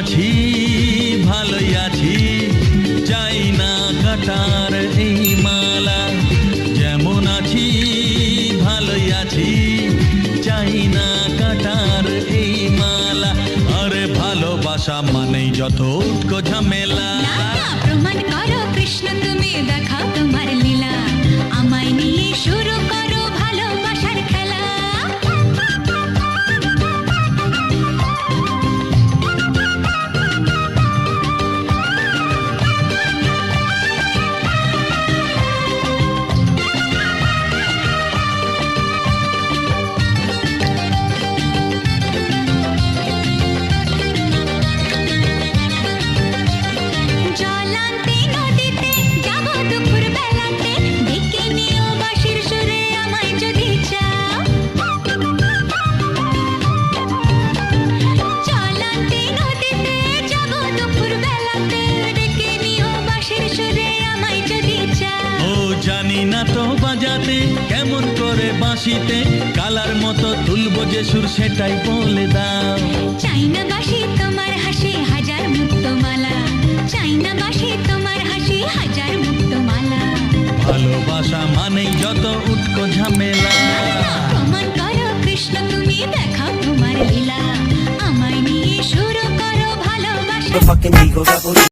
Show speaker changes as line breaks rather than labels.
আছি, ভালোই আছি
চাই না কাটার এই মালা। যেমন আছি, ভালোই আছি চাই না কাটার এই মালা। আরে ভালোবাসা মানেই যত উৎকো
ঝামেলা। জানি না তো বাজাতে কেমন করে বাঁশিতে। কালার মতো তুলবো যে সুর সেটাই বলে দাও।
চাই না
ভালোবাসা মানেই যত উটকো ঝামেলা।
প্রমাণ করো কৃষ্ণ তুমি দেখাও তোমার লীলা। আমায় নিয়ে শুরু করো ভালোবাসা।